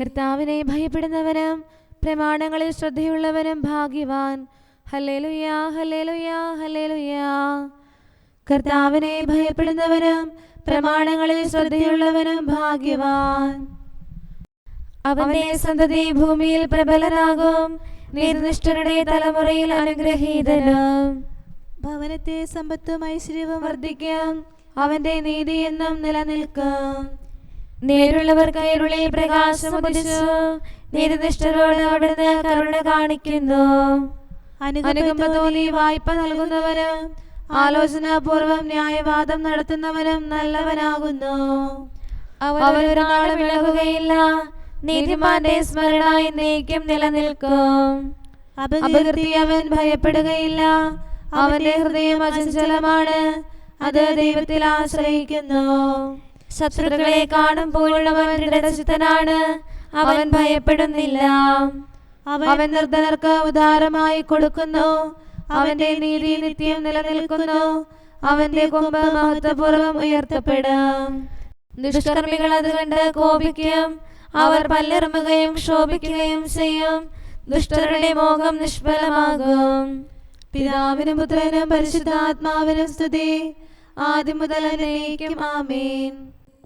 കർത്താവിനെ ഭയപ്പെടുന്നവനും പ്രമാണങ്ങളിൽ ശ്രദ്ധയുള്ളവനും ഭാഗ്യവാൻ. ഹലേലുയാ ഹലേലുയാ ഹലേലുയാ കർത്താവിനെ ഭയപ്പെടുന്നവനും പ്രമാണങ്ങളിൽ ശ്രദ്ധയുള്ളവനും ഭാഗ്യവാൻ. അവന്റെ സന്തതി ഭൂമിയിൽ പ്രബലനാകും നിർനിഷ്ഠരുടെ തലമുറയിൽ അനുഗ്രഹീതനും. ഭവനത്തെ സമ്പത്തും ഐശ്വര്യവും വർദ്ധിക്കും അവന്റെ നീതി എന്നും നിലനിൽക്കും. നേരുള്ളവർക്ക് ഇരുളിൽ പ്രകാശം ഉദിച്ചു. നീതിനിഷ്ഠരോട് അവിടുന്ന് കരുണ കാണിക്കുന്നു. അനുകമ്പ തോന്നി വായ്പ നൽകുന്നവനും ആലോചനാപൂർവം ന്യായവാദം നടത്തുന്നവനും നല്ലവനാകുന്നു. നാളും ഇളകുകയില്ല. നീതിമാന്റെ സ്മരണ എന്നേക്കും നിലനിൽക്കും. അപകീർത്തി അവൻ ഭയപ്പെടുകയില്ല. അവന്റെ ഹൃദയം അചഞ്ചലമാണ്. അത് ദൈവത്തിൽ ആശ്രയിക്കുന്നു. ശത്രുക്കളെ കാണുമ്പോൾ അവൻ അവൻ ഭയപ്പെടുന്നില്ല. അവൻ നിർദ്ധനർക്ക് ഉദാരമായി കൊടുക്കുന്നു. അവന്റെ നീതി നിത്യം നിലനിൽക്കുന്നു. അവന്റെ കൊമ്പ് മഹത്വപൂർവം ഉയർത്തപ്പെടും. ദുഷ്കർമ്മികൾ അത് കണ്ട് കോപിക്കും. അവർ പല്ലെറുമ്പുകയും ക്ഷോഭിക്കുകയും ചെയ്യും. ദുഷ്ടരുടെ മോഹം നിഷ്ഫലമാകും. പിതാവിനും പുത്രനും പരിശുദ്ധാത്മാവിനും സ്തുതി. ആദ്യം മുതൽ ആമേൻ.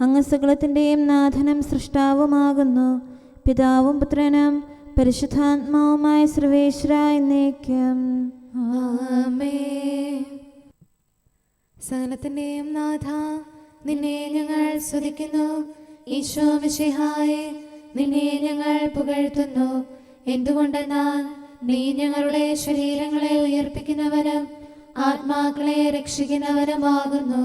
അങ്ങ് സകലത്തിന്റെയും നാഥനും സൃഷ്ടാവുമാകുന്നു. പിതാവും പുത്രനും പരിശുദ്ധാത്മാവുമായ സർവേശ്വര എന്നേക്കും. സകലത്തിന്റെയും നാഥ നിന്നെ ഞങ്ങൾ സ്തുതിക്കുന്നു. ഈശോ വിഷയായി നിന്നെ ഞങ്ങൾ പുകഴ്ത്തുന്നു. എന്തുകൊണ്ടെന്നാൽ നീ ഞങ്ങളുടെ ശരീരങ്ങളെ ഉയർപ്പിക്കുന്നവരും ആത്മാക്കളെ രക്ഷിക്കുന്നവനുമാകുന്നു.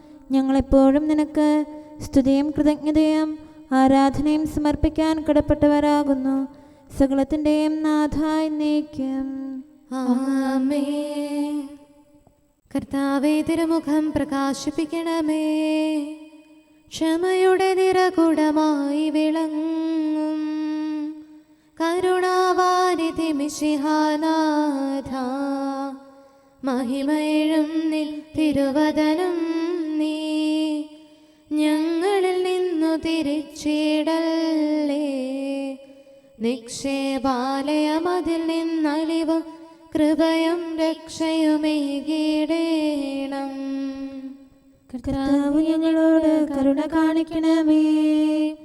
ഞങ്ങളെപ്പോഴും നിനക്ക് സ്തുതിയും കൃതജ്ഞതയും ആരാധനയും സമർപ്പിക്കാൻ കടപ്പെട്ടവരാകുന്നു. സകലത്തിന്റെയും നാഥായി ആമേൻ. കർത്താവേ തിരുമുഖം പ്രകാശിപ്പിക്കണമേ. ക്ഷമയുടെ നിറകുടമായി വിളങ്ങും. കരുണാവാനിധി മിശിഹാനാഥ. മഹിമയിഴും നിൽ തിരുവദനം നീ ഞങ്ങളിൽ നിന്നു തിരിച്ചിടല്ലേ? നിക്ഷേപാലയമതിൽ നിന്നലിവ് കൃപയും രക്ഷയുമേകിടേണം കർത്താവ് ഞങ്ങളോട് കരുണ കാണിക്കണമേ.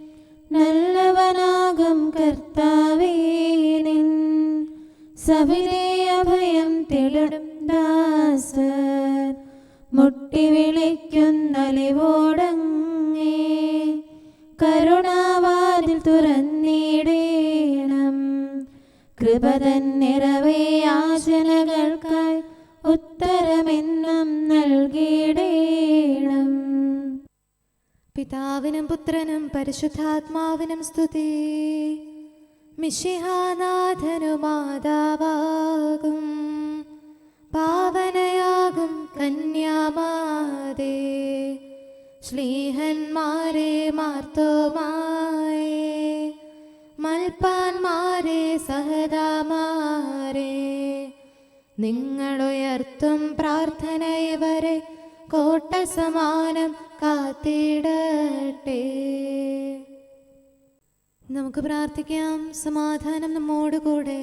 നല്ലവനാകും കർത്താവേ നിൻ. അഭയം തേടും മുട്ടി വിളിക്കുന്നലിവോടങ്ങേ കരുണാവാതിൽ തുറന്നിടേണം. കൃപതൻ നിറവേ ആശനകൾക്കായി ഉത്തരമെന്നും നൽകിയിടേണം പിതാവിനും പുത്രനും പരിശുദ്ധാത്മാവിനും സ്തുതി. മിശിഹാനാഥനു മാതാവാകും പാവനയാകും കന്യാമാതേ ശ്ലീഹന്മാരെ മാർത്തോമായേ മൽപ്പാന്മാരെ സഹദാമാരെ നിങ്ങളുയർത്തും പ്രാർത്ഥന ഇവരെ കോട്ട സമാനം കാത്തിടട്ടെ. നമുക്ക് പ്രാർത്ഥിക്കാം. സമാധാനം നമ്മോടുകൂടെ.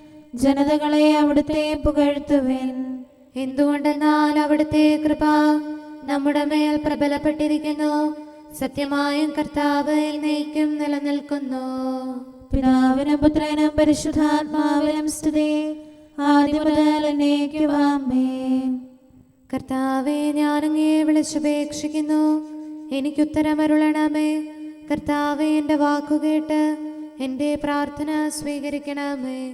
ജനതകളെ അവിടുത്തെ പുകഴ്ത്തുവേൻ. എന്തുകൊണ്ടെന്നാൽ അവിടുത്തെ കൃപ നമ്മുടെ മേൽ പ്രബലപ്പെട്ടിരിക്കുന്നു. സത്യമായും കർത്താവ് എന്നേക്കും നിലനിൽക്കുന്നു. പിതാവിനും പുത്രനും പരിശുദ്ധാത്മാവിനും സ്തുതി. ആദ്യം മുതൽ എന്നേക്കും ആമേൻ. കർത്താവെ ഞാനങ്ങേ എനിക്ക് എനിക്കുത്തരമരുളണമേ കർത്താവെ എന്റെ വാക്കുകേട്ട് എന്റെ പ്രാർത്ഥന സ്വീകരിക്കണമേ.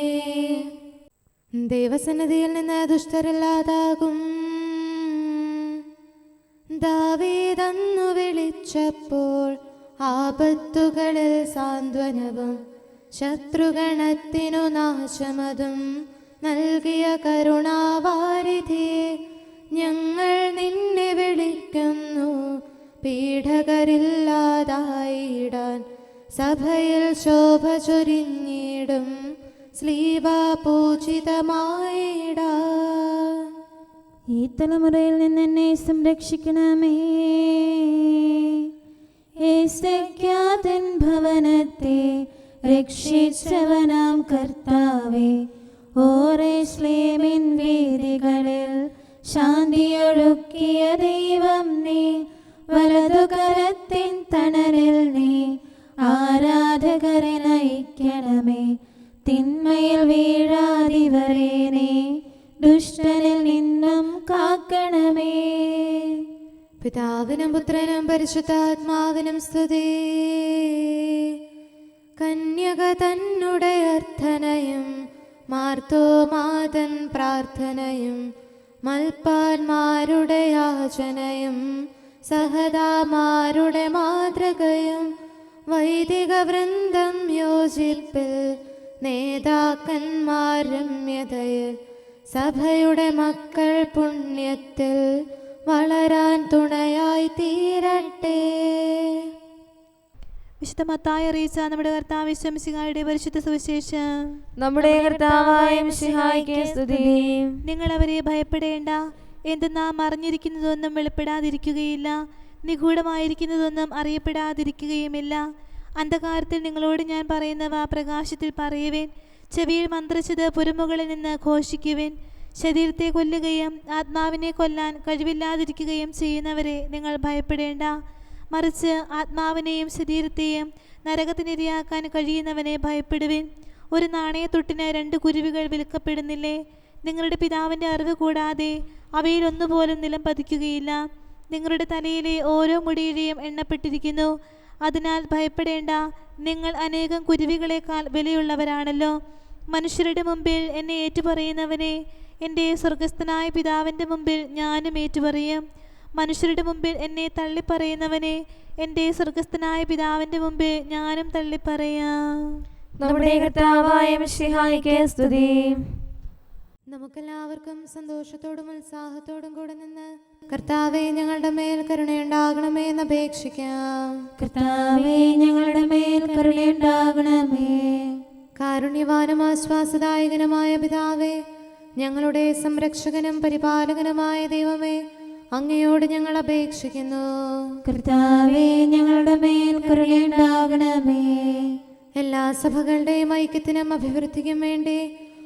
ദൈവസന്നിധിയിൽ നിന്ന് ദുഷ്ടരല്ലാതാകും. ദാവേദന്നു വിളിച്ചപ്പോൾ ആപത്തുകളിൽ സാന്ത്വനവും ശത്രുഗണത്തിനു നാശമതും നൽകിയ കരുണാവാരിധിയെ ഞങ്ങൾ നിന്നെ വിളിക്കുന്നു. പീഠകരില്ലാതായിടാൻ സഭയിൽ ശോഭ ചൊരിഞ്ഞിടും. സ്ലീവ പൂജിതമായിടാൻ ഈ തലമുറയിൽ നിന്ന് എന്നെ സംരക്ഷിക്കണമേ. ഏസയ്ക്കാതൻ ഭവനത്തെ രക്ഷിച്ചവനാം കർത്താവേ. ഓരേശ്ലേമിൻ വേദികളിൽ ശാന്തിയൊഴുക്കിയ ദൈവം നീ. വലതുകരത്തിൻ തണലിൽ നീ ആരാധകരെ നയിക്കണമേ. തിന്മയിൽ വീഴാതിവരേനെ ദുഷ്ടനിൽ നിന്നും കാക്കണമേ. പിതാവിനും പുത്രനും പരിശുദ്ധാത്മാവിനും സ്തുതി. കന്യക തന്നുടെ അർത്ഥനയും മാർത്തോമാതൻ പ്രാർത്ഥനയും മൽപ്പാന്മാരുടെ യാചനയും സഹദാമാരുടെ മാതൃകയും വൈദിക വൃന്ദം യോജിപ്പിൽ നേതാക്കന്മാർ രമ്യതയിൽ സഭയുടെ മക്കൾ പുണ്യത്തിൽ വളരാൻ തുണയായി തീരട്ടെ. വിശുദ്ധ മത്തായി അറിയിച്ച നമ്മുടെ കർത്താവ് ശംസികാരുടെ പരിശുദ്ധ സുവിശേഷം. നമ്മുടെ കർത്താവായ നിങ്ങൾ അവരെ ഭയപ്പെടേണ്ട. എന്തെന്നാ മറിഞ്ഞിരിക്കുന്നതൊന്നും വെളിപ്പെടാതിരിക്കുകയില്ല. നിഗൂഢമായിരിക്കുന്നതൊന്നും അറിയപ്പെടാതിരിക്കുകയുമില്ല. അന്ധകാരത്തിൽ നിങ്ങളോട് ഞാൻ പറയുന്നവ പ്രകാശത്തിൽ പറയുവേൻ ചെവിയിൽ മന്ത്രിച്ചത് പുരുമുകളിൽ നിന്ന് ഘോഷിക്കുവേൻ. ശരീരത്തെ കൊല്ലുകയും ആത്മാവിനെ കൊല്ലാൻ കഴിവില്ലാതിരിക്കുകയും ചെയ്യുന്നവരെ നിങ്ങൾ ഭയപ്പെടേണ്ട. മറിച്ച് ആത്മാവിനെയും ശരീരത്തെയും നരകത്തിനിരയാക്കാൻ കഴിയുന്നവനെ ഭയപ്പെടുവിൻ. ഒരു നാണയത്തൊട്ടിന് രണ്ട് കുരുവികൾ വിൽക്കപ്പെടുന്നില്ലേ? നിങ്ങളുടെ പിതാവിന്റെ അറിവ് കൂടാതെ അവയിലൊന്നുപോലും നിലം പതിക്കുകയില്ല. നിങ്ങളുടെ തലയിലെ ഓരോ മുടിയുടെയും എണ്ണപ്പെട്ടിരിക്കുന്നു. അതിനാൽ ഭയപ്പെടേണ്ട. നിങ്ങൾ അനേകം കുരുവികളെക്കാൾ വിലയുള്ളവരാണല്ലോ. മനുഷ്യരുടെ മുമ്പിൽ എന്നെ ഏറ്റുപറയുന്നവനെ എന്റെ സ്വർഗസ്ഥനായ പിതാവിന്റെ മുമ്പിൽ ഞാനും ഏറ്റുപറയും. മനുഷ്യരുടെ മുമ്പിൽ എന്നെ തള്ളിപ്പറയുന്നവനെ എന്റെ സ്വർഗസ്ഥനായ പിതാവിന്റെ മുമ്പിൽ ഞാനും തള്ളിപ്പറയാം. നമ്മുടെ കർത്താവായ സ്തുതി. നമുക്കെല്ലാവർക്കും സന്തോഷത്തോടും ഉത്സാഹത്തോടും കൂടെ നിന്ന് കർത്താവെ ഞങ്ങളുടെ മേൽ കരുണയുണ്ടാകണമേ എന്ന് അപേക്ഷിക്കാം. കർത്താവേ ഞങ്ങളുടെ മേൽ കരുണയുണ്ടാകണമേ. കാരുണ്യവാനും ആശ്വാസദായകനുമായ പിതാവേ ഞങ്ങളുടെ സംരക്ഷകനും പരിപാലകനുമായ ദൈവമേ അങ്ങയോട് ഞങ്ങൾ അപേക്ഷിക്കുന്നു. കർത്താവേ ഞങ്ങളുടെ മേൽ കരുണയുണ്ടാകണമേ. എല്ലാ സഭകളുടെയും ഐക്യത്തിനും അഭിവൃദ്ധിക്കും വേണ്ടി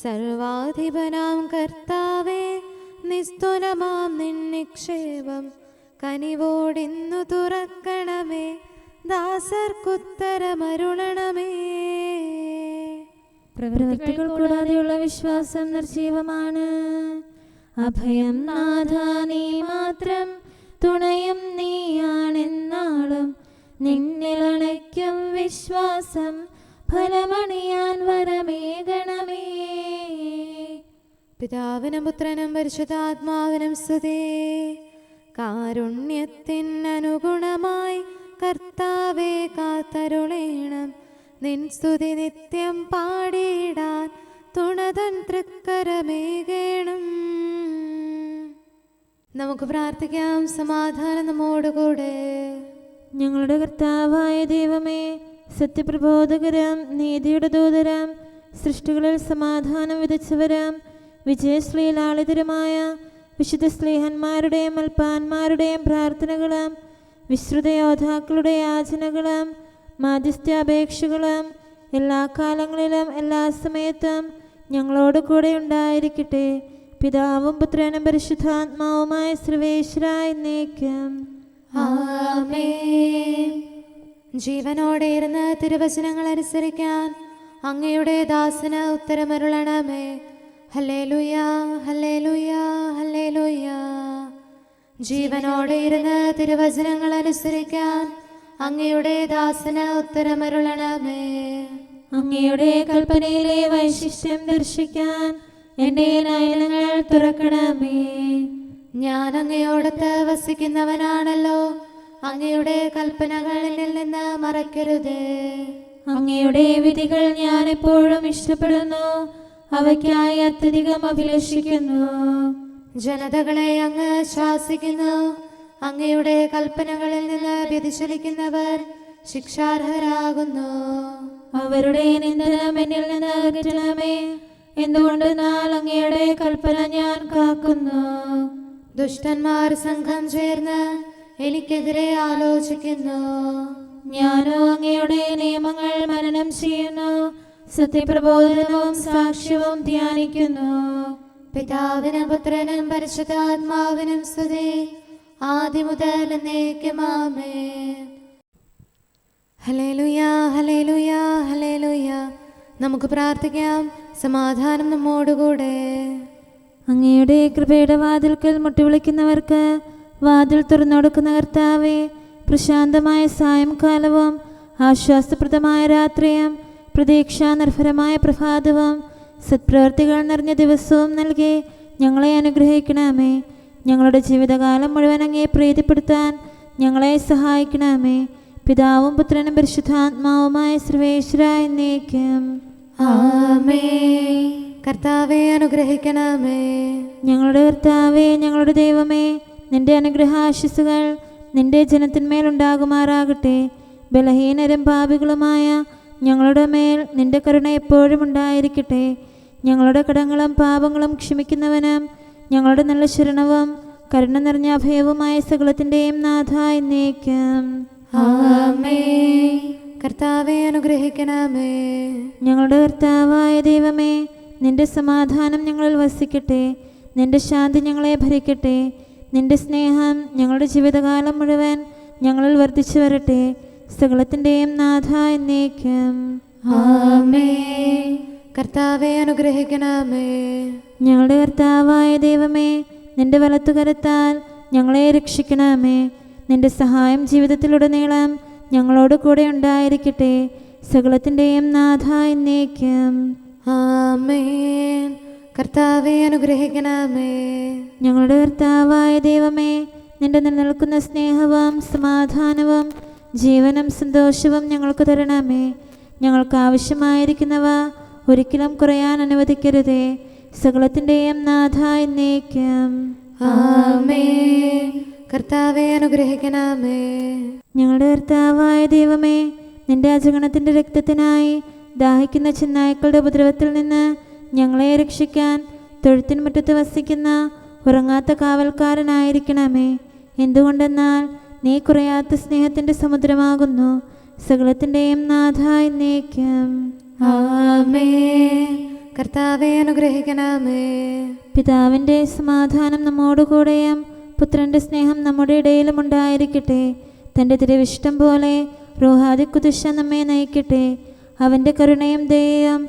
സർവാധിപനാം കർത്താവേ നിസ്തുലമാം നിൻ നിക്ഷേപം കനിവോടിന്നു തുറക്കണമേ പ്രവൃത്തികൾ കൂടാതെയുള്ള വിശ്വാസം നിർജീവമാണ്. അഭയം നാഥ നീ മാത്രം തുണയും നീയാണെന്നാളും നിന്നിലണയ്ക്കും വിശ്വാസം. ഫലമണിയാൻ വരമേകണമേ പിതാവിനും പുത്രനും പരിശുദ്ധാത്മാവിനും സ്തുതി. കാരുണ്യത്തിനനുഗുണമായി കർത്താവെ കാത്തരുളേണം. നിൻ സ്തുതി നിത്യം പാടിയിടാൻ തുണതൻ തൃക്കരമേകേണം നമുക്ക് പ്രാർത്ഥിക്കാം. സമാധാനം നമ്മോടുകൂടെ. ഞങ്ങളുടെ കർത്താവായ ദൈവമേ സത്യപ്രബോധകരം നീതിയുടെ ദൂതരാം സൃഷ്ടികളിൽ സമാധാനം വിതച്ചവരാം വിജയശ്രീലാളിതരമായ വിശുദ്ധ സ്നേഹന്മാരുടെയും അൽപ്പാന്മാരുടെയും പ്രാർത്ഥനകളാം വിശ്രുത യോദ്ധാക്കളുടെ യാചനകളും മാധ്യസ്ഥാപേക്ഷകളും എല്ലാ കാലങ്ങളിലും എല്ലാ സമയത്തും ഞങ്ങളോട് കൂടെ ഉണ്ടായിരിക്കട്ടെ പിതാവും പുത്രനും പരിശുദ്ധാത്മാവുമായ സർവേശ്വരായി നീക്കം ആമേൻ. ജീവനോടെ ഇരുന്ന് തിരുവചനങ്ങൾ അനുസരിക്കാൻ അങ്ങയുടെ ദാസന് ഉത്തരമരുളണമേ. ഹലേ ലുയാ ഹലേ ഹല്ലേലൂയ ഹലേ ഹല്ലേലൂയ. ജീവനോടെ ഇരുന്ന് തിരുവചനങ്ങൾ അനുസരിക്കാൻ അങ്ങയുടെ ദാസന് ഉത്തരമരുളണമേ. അങ്ങയുടെ കൽപ്പനയിലെ വൈശിഷ്ട്യം ദർശിക്കാൻ എന്റെ നയനങ്ങൾ തുറക്കണമേ. ഞാൻ അങ്ങയോടത്ത് വസിക്കുന്നവനാണല്ലോ. അങ്ങയുടെ കൽപ്പനകളിൽ നിന്ന് മറക്കരുത്. അങ്ങയുടെ വിധികൾ ഞാൻ എപ്പോഴും ഇഷ്ടപ്പെടുന്നു. അവയ്ക്കായി അത്യധികം അഭിലഷിക്കുന്നു. ജനതകളെ അങ്ങ് ശാസിക്കുന്നു. അങ്ങയുടെ കൽപ്പനകളിൽ നിന്ന് വ്യതിചലിക്കുന്നവർ ശിക്ഷാർഹരാകുന്നു. അവരുടെ നിന്ദനം എന്നിൽ നിന്ന് അകറ്റണമേ എന്തുകൊണ്ടെന്നാൽ അങ്ങയുടെ കൽപ്പന ഞാൻ കാക്കുന്നു. ദുഷ്ടന്മാർ സംഘം ചേർന്ന് എനിക്കെതിരെ ആലോചിക്കുന്നു. ഞാനോ അങ്ങയുടെ നിയമങ്ങൾ മനനം ചെയ്യുന്നു. സത്യപ്രബോധനവും സാക്ഷ്യവും ധ്യാനിക്കുന്നു. പിതാവിനും പുത്രനും പരിശുദ്ധാത്മാവിനും സ്തുതി. ആദ്യം മുതൽ നമുക്ക് പ്രാർത്ഥിക്കാം. സമാധാനം നമ്മോടുകൂടെ. അങ്ങയുടെ കൃപയുടെ വാതിൽക്കൽ മുട്ടിവിളിക്കുന്നവർക്ക് വാതിൽ തുറന്നൊടുക്കുന്ന കർത്താവെ പ്രശാന്തമായ സായംകാലവും ആശ്വാസപ്രദമായ രാത്രിയും പ്രതീക്ഷാനിർഭരമായ പ്രഭാതവും സത്പ്രവർത്തികൾ നിറഞ്ഞ ദിവസവും നൽകി ഞങ്ങളെ അനുഗ്രഹിക്കണമേ. ഞങ്ങളുടെ ജീവിതകാലം മുഴുവൻ അങ്ങേ പ്രീതിപ്പെടുത്താൻ ഞങ്ങളെ സഹായിക്കണമേ. പിതാവും പുത്രനും പരിശുദ്ധാത്മാവുമായ സർവേശ്വര എന്നേക്കും. ആമേ കർത്താവെ അനുഗ്രഹിക്കണമേ. ഞങ്ങളുടെ കർത്താവേ ഞങ്ങളുടെ ദൈവമേ നിന്റെ അനുഗ്രഹാശിസുകൾ നിന്റെ ജനത്തിന്മേലുണ്ടാകുമാറാകട്ടെ. ബലഹീനരും പാപികളുമായ ഞങ്ങളുടെ മേൽ നിന്റെ കരുണ എപ്പോഴും ഉണ്ടായിരിക്കട്ടെ. ഞങ്ങളുടെ കടങ്ങളും പാപങ്ങളും ക്ഷമിക്കുന്നവനും ഞങ്ങളുടെ നല്ല ശരണവും കരുണ നിറഞ്ഞ അഭയവുമായ സകലത്തിന്റെയും നാഥ എന്നേക്കും. ആമേ. കർത്താവെ അനുഗ്രഹിക്കണമേ. ഞങ്ങളുടെ കർത്താവായ ദൈവമേ നിന്റെ സമാധാനം ഞങ്ങളിൽ വസിക്കട്ടെ. നിന്റെ ശാന്തി ഞങ്ങളെ ഭരിക്കട്ടെ. നിന്റെ സ്നേഹം ഞങ്ങളുടെ ജീവിതകാലം മുഴുവൻ ഞങ്ങളിൽ വർദ്ധിച്ചു വരട്ടെ. സകലത്തിന്റെയും നാഥ എന്നേക്കും. ആമേ കർത്താവെ അനുഗ്രഹിക്കണമേ. ഞങ്ങളുടെ കർത്താവായ ദൈവമേ നിന്റെ വലത്തുകരത്താൽ ഞങ്ങളെ രക്ഷിക്കണമേ. നിന്റെ സഹായം ജീവിതത്തിലുടനീളം ഞങ്ങളോട് കൂടെ ഉണ്ടായിരിക്കട്ടെ. സകലത്തിന്റെയും നാഥ എന്നേക്കും. ആമേൻ. കർത്താവെ അനുഗ്രഹിക്കണമേ. ഞങ്ങളുടെ കർത്താവായ ദൈവമേ നിന്റെ നിലനിൽക്കുന്ന സ്നേഹവും സമാധാനവും ജീവനും സന്തോഷവും ഞങ്ങൾക്ക് തരണമേ. ഞങ്ങൾക്ക് ആവശ്യമായിരിക്കുന്നവ ഒരിക്കലും കുറയാൻ അനുവദിക്കരുതേ. സകലത്തിന്റെയും നാഥ എന്നേക്കും. ആമേ കർത്താവെ അനുഗ്രഹിക്കണമേ. ഞങ്ങളുടെ കർത്താവായ ദൈവമേ നിന്റെ അജഗണത്തിന്റെ രക്തത്തിനായി ദാഹിക്കുന്ന ചെന്നായ്ക്കളുടെ ഉപദ്രവത്തിൽ നിന്ന് ഞങ്ങളെ രക്ഷിക്കാൻ തൊഴുത്തിന് മുറ്റത്ത് വസിക്കുന്ന ഉറങ്ങാത്ത കാവൽക്കാരനായിരിക്കണമേ. എന്തുകൊണ്ടെന്നാൽ നീ കുറയാത്ത സ്നേഹത്തിന്റെ സമുദ്രമാകുന്നു. സകലത്തിന്റെയും നാഥായി നീക്കം ആമേ കർത്താവെ അനുഗ്രഹിക്കണമേ. പിതാവിന്റെ സമാധാനം നമ്മോടുകൂടെയും പുത്രന്റെ സ്നേഹം നമ്മുടെ ഇടയിലും ഉണ്ടായിരിക്കട്ടെ. തന്റെ തിരുവിഷ്ടം പോലെ റോഹാദി കുതിശ നമ്മെ നയിക്കട്ടെ. അവന്റെ കരുണയും ദയയും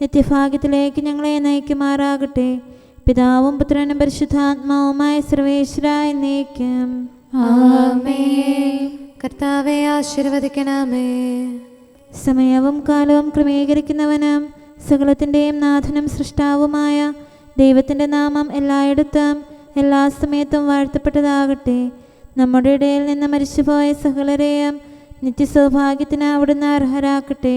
നിത്യഭാഗ്യത്തിലേക്ക് ഞങ്ങളെ നയിക്കുമാറാകട്ടെ. പിതാവും പുത്രനും പരിശുദ്ധാത്മാവുമായ സർവേശ്വരായി ആമേ കർത്താവെ ആശീർവദിക്കണമേ. സമയവും കാലവും ക്രമീകരിക്കുന്നവനും സകലത്തിന്റെയും നാഥനും സൃഷ്ടാവുമായ ദൈവത്തിന്റെ നാമം എല്ലായിടത്തും എല്ലാ സമയത്തും വാഴ്ത്തപ്പെട്ടതാകട്ടെ. നമ്മുടെ ഇടയിൽ നിന്ന് മരിച്ചുപോയ സകലരെയും നിത്യസൗഭാഗ്യത്തിന് അവിടുന്ന് അർഹരാക്കട്ടെ.